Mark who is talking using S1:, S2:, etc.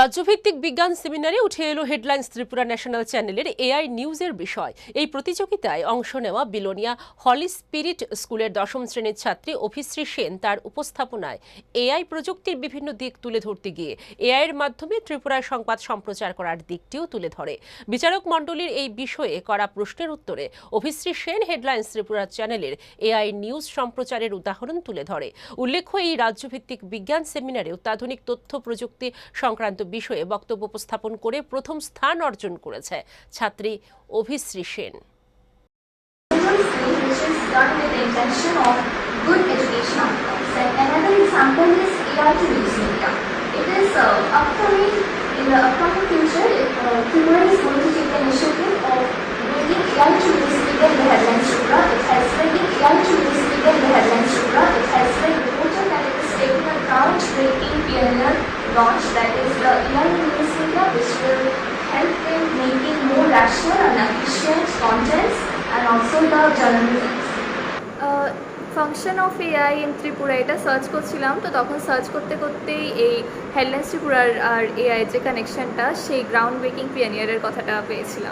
S1: রাজ্যভিত্তিক বিজ্ঞান সেমিনারে উঠে এলো হেডলাইন্স ত্রিপুরা ন্যাশনাল চ্যানেলের এআই নিউজের বিষয়। এই প্রতিযোগিতায় অংশ নেওয়া বিলোনিয়া হলি স্পিরিট স্কুলের দশম শ্রেণির ছাত্রী অভিশ্রী সেন তার উপস্থাপনায় এআই প্রযুক্তির বিভিন্ন দিক তুলে ধরতে গিয়ে এআই এর মাধ্যমে ত্রিপুরায় সংবাদ সম্প্রচার করার দিকটিও তুলে ধরে। বিচারক মণ্ডলীর এই বিষয়ে করা প্রশ্নের উত্তরে অভিশ্রী সেন হেডলাইন্স ত্রিপুরা চ্যানেলের এআই নিউজ সম্প্রচারের উদাহরণ তুলে ধরে। উল্লেখ্য, এই রাজ্যভিত্তিক বিজ্ঞান সেমিনারে অত্যাধুনিক তথ্য প্রযুক্তি সংক্রান্ত বিষয়ে বক্তব্য উপস্থাপন করে প্রথম স্থান অর্জন করেছে ছাত্রী Abhishri Sen.
S2: Launch that is the AI to which will help in making more rational and efficient contents and also the journalism.
S3: Function of AI in Tripura এটা সার্চ করছিলাম তো তখন সার্চ করতে করতেই এই হেডলাইন্স ত্রিপুরার আর এআই যে কানেকশনটা সেই গ্রাউন্ড ব্রেকিং পিয়ানিয়ারের কথাটা পেয়েছিলাম